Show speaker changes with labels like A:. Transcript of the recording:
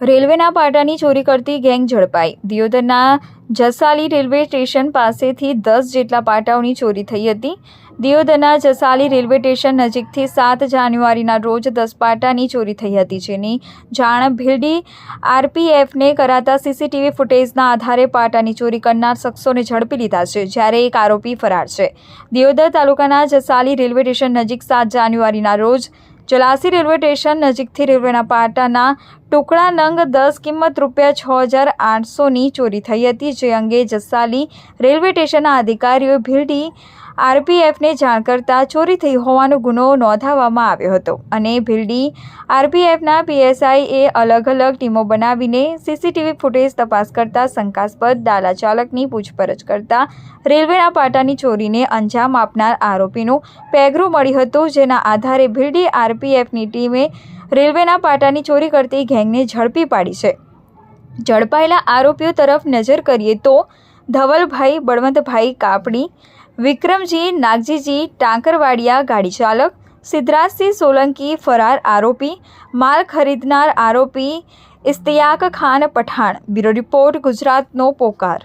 A: રેલવેના પાટાની ચોરી કરતી ગેંગ ઝડપાઈ. દિયોદરના જસાલી રેલવે સ્ટેશન પાસેથી દસ જેટલા પાટાઓની ચોરી થઈ હતી. દિયોદરના જસાલી રેલવે સ્ટેશન નજીકથી સાત જાન્યુઆરીના રોજ દસ પાટાની ચોરી થઈ હતી, જેની જાણ ભીલડી આરપીએફને કરાતા સીસીટીવી ફૂટેજના આધારે પાટાની ચોરી કરનાર શખ્સોને ઝડપી લીધા છે, જ્યારે એક આરોપી ફરાર છે. દિયોદર તાલુકાના જસાલી રેલવે સ્ટેશન નજીક સાત જાન્યુઆરીના રોજ જલાસી રેલવે સ્ટેશન નજીકથી રેલવેના પાટાના ટુકડા નંગ દસ કિંમત રૂપિયા છ હજાર આઠસોની ચોરી થઈ હતી. જે અંગે જસાલી રેલવે સ્ટેશનના અધિકારીઓએ ભીલડી આરપીએફને જાણ કરતાં ચોરી થઈ હોવાનો ગુનો નોંધાવવામાં આવ્યો હતો અને ભીલડી આરપીએફના પીએસઆઈએ અલગ અલગ ટીમો બનાવીને સીસીટીવી ફૂટેજ તપાસ કરતા શંકાસ્પદ દાલા ચાલકની પૂછપરછ કરતા રેલવેના પાટાની ચોરીને અંજામ આપનાર આરોપીનું પેગરું મળ્યું હતું જેના આધારે ભીલડી આરપીએફની ટીમે રેલવેના પાટાની ચોરી કરતી ગેંગને ઝડપી પાડી છે. ઝડપાયેલા આરોપીઓ તરફ નજર કરીએ તો ધવલભાઈ બળવંતભાઈ કાપડી વિક્રમજી, નાગજીજી, ટાંકરવાડિયા ગાડી ચાલક, સિદ્ધરાજસિંહ સોલંકી ફરાર આરોપી, માલ ખરીદનાર આરોપી ઇસ્તિયાક ખાન પઠાણ. બ્યુરો રિપોર્ટ, ગુજરાતનો પોકાર.